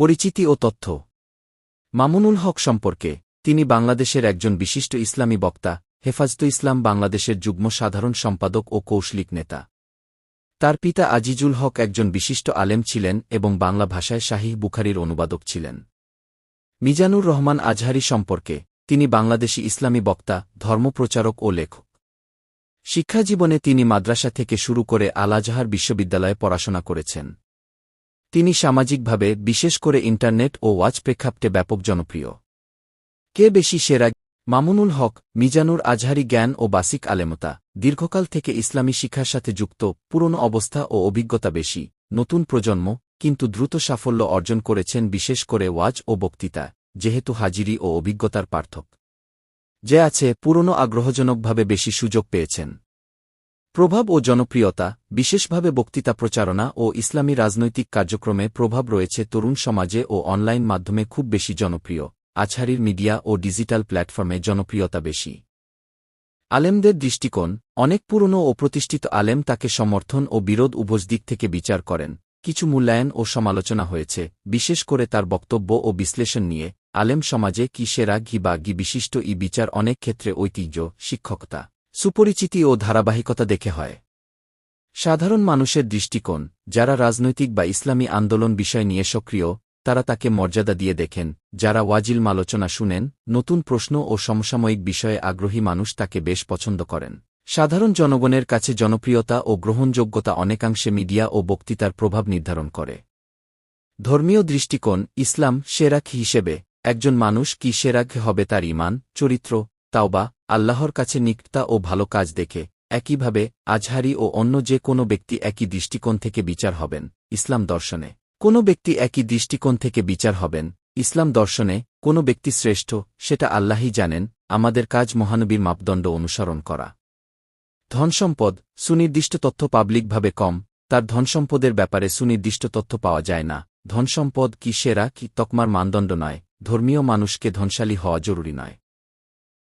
পরিচিতি ও তথ্য। মামুনুল হক সম্পর্কে তিনি বাংলাদেশের একজন বিশিষ্ট ইসলামী বক্তা, হেফাজত ইসলাম বাংলাদেশের যুগ্ম সাধারণ সম্পাদক ও কৌশলিক নেতা। তার পিতা আজিজুল হক একজন বিশিষ্ট আলেম ছিলেন এবং বাংলা ভাষায় শাহী বুখারির অনুবাদক ছিলেন। মিজানুর রহমান আজহারি সম্পর্কে তিনি বাংলাদেশী ইসলামী বক্তা, ধর্মপ্রচারক ও লেখক। শিক্ষাজীবনে তিনি মাদ্রাসা থেকে শুরু করে আল আজহার বিশ্ববিদ্যালয়ে পড়াশোনা করেছেন। তিনি সামাজিকভাবে, বিশেষ করে ইন্টারনেট ও ওয়াচ প্রেক্ষাপটে ব্যাপক জনপ্রিয়। কে বেশি সেরা? মামুনুল হক, মিজানুর আজহারি জ্ঞান ও বাসিক আলেমতা, দীর্ঘকাল থেকে ইসলামী শিক্ষার সাথে যুক্ত, পুরনো অবস্থা ও অভিজ্ঞতা বেশি, নতুন প্রজন্ম, কিন্তু দ্রুত সাফল্য অর্জন করেছেন বিশেষ করে ওয়াজ ও বক্তৃতা, যেহেতু হাজিরি ও অভিজ্ঞতার পার্থক যে আছে, পুরনো আগ্রহজনকভাবে বেশি সুযোগ পেয়েছেন। প্রভাব ও জনপ্রিয়তা, বিশেষভাবে বক্তৃতা প্রচারণা ও ইসলামী রাজনৈতিক কার্যক্রমে প্রভাব রয়েছে তরুণ সমাজে ও অনলাইন মাধ্যমে খুব বেশি জনপ্রিয়, আছাড়ির মিডিয়া ও ডিজিটাল প্ল্যাটফর্মে জনপ্রিয়তা বেশি। আলেমদের দৃষ্টিকোণ, অনেক পুরনো ও প্রতিষ্ঠিত আলেম তাকে সমর্থন ও বিরোধ উভয় দিক থেকে বিচার করেন। কিছু মূল্যায়ন ও সমালোচনা হয়েছে, বিশেষ করে তার বক্তব্য ও বিশ্লেষণ নিয়ে, আলেম সমাজে কি সেরা, ঘি বা গি বিশিষ্ট ই বিচার অনেক ক্ষেত্রে ঐতিহ্য, শিক্ষকতা। সুপরিচিতি ও ধারাবাহিকতা দেখে হয়। সাধারণ মানুষের দৃষ্টিকোণ, যারা রাজনৈতিক বা ইসলামী আন্দোলন বিষয় নিয়ে সক্রিয়, তারা তাকে মর্যাদা দিয়ে দেখেন, যারা ওয়াজিল আলোচনা শুনেন, নতুন প্রশ্ন ও সমসাময়িক বিষয়ে আগ্রহী মানুষ তাকে বেশ পছন্দ করেন। সাধারণ জনগণের কাছে জনপ্রিয়তা ও গ্রহণযোগ্যতা অনেকাংশে মিডিয়া ও বক্তৃতার প্রভাব নির্ধারণ করে। ধর্মীয় দৃষ্টিকোণ, ইসলাম সেরাক হিসেবে, একজন মানুষ কি সেরাক হবে তার ইমান, চরিত্র, তাওবা আল্লাহর কাছে নিকটতা ও ভালো কাজ দেখে, একইভাবে আজহারি ও অন্য যে কোনো ব্যক্তি একই দৃষ্টিকোণ থেকে বিচার হবেন, ইসলাম দর্শনে। কোনো ব্যক্তি একই দৃষ্টিকোণ থেকে বিচার হবেন, ইসলাম দর্শনে, কোনো ব্যক্তি শ্রেষ্ঠ, সেটা আল্লাহই জানেন, আমাদের কাজ মহানবীর মাপদণ্ড অনুসরণ করা। ধনসম্পদ, সুনির্দিষ্ট তথ্য পাবলিকভাবে কম, তার ধনসম্পদের ব্যাপারে সুনির্দিষ্ট তথ্য পাওয়া যায় না। ধনসম্পদ কি সেরা, কি তকমার মানদণ্ড নয়, ধর্মীয় মানুষকে ধনশালী হওয়া জরুরি নয়।